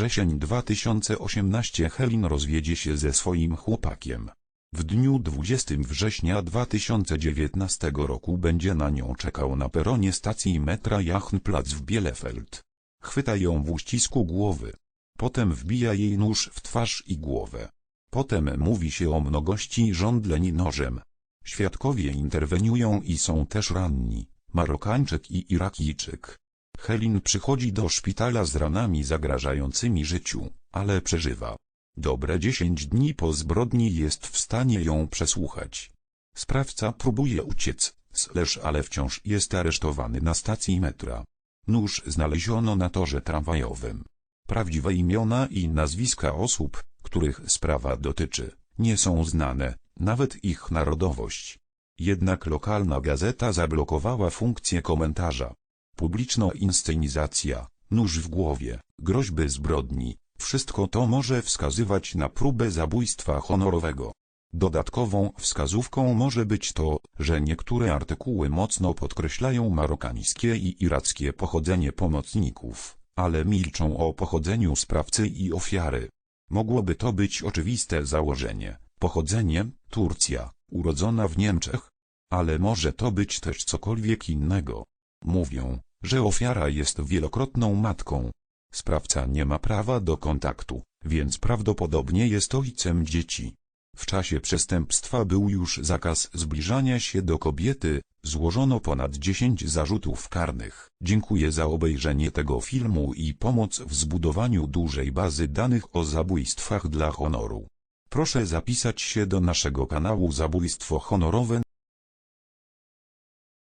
Wrzesień 2018 Helin rozwiedzie się ze swoim chłopakiem. W dniu 20 września 2019 roku będzie na nią czekał na peronie stacji metra Jachnplatz w Bielefeld. Chwyta ją w uścisku głowy. Potem wbija jej nóż w twarz i głowę. Potem mówi się o mnogości żądleń nożem. Świadkowie interweniują i są też ranni, Marokańczyk i Irakijczyk. Helin przychodzi do szpitala z ranami zagrażającymi życiu, ale przeżywa. Dobre 10 dni po zbrodni jest w stanie ją przesłuchać. Sprawca próbuje uciec, slash ale wciąż jest aresztowany na stacji metra. Nóż znaleziono na torze tramwajowym. Prawdziwe imiona i nazwiska osób, których sprawa dotyczy, nie są znane, nawet ich narodowość. Jednak lokalna gazeta zablokowała funkcję komentarza. Publiczna inscenizacja, nóż w głowie, groźby zbrodni, wszystko to może wskazywać na próbę zabójstwa honorowego. Dodatkową wskazówką może być to, że niektóre artykuły mocno podkreślają marokańskie i irackie pochodzenie pomocników, ale milczą o pochodzeniu sprawcy i ofiary. Mogłoby to być oczywiste założenie. Pochodzenie, Turcja, urodzona w Niemczech. Ale może to być też cokolwiek innego. Mówią, że ofiara jest wielokrotną matką. Sprawca nie ma prawa do kontaktu, więc prawdopodobnie jest ojcem dzieci. W czasie przestępstwa był już zakaz zbliżania się do kobiety, złożono ponad 10 zarzutów karnych. Dziękuję za obejrzenie tego filmu i pomoc w zbudowaniu dużej bazy danych o zabójstwach dla honoru. Proszę zapisać się do naszego kanału Zabójstwo Honorowe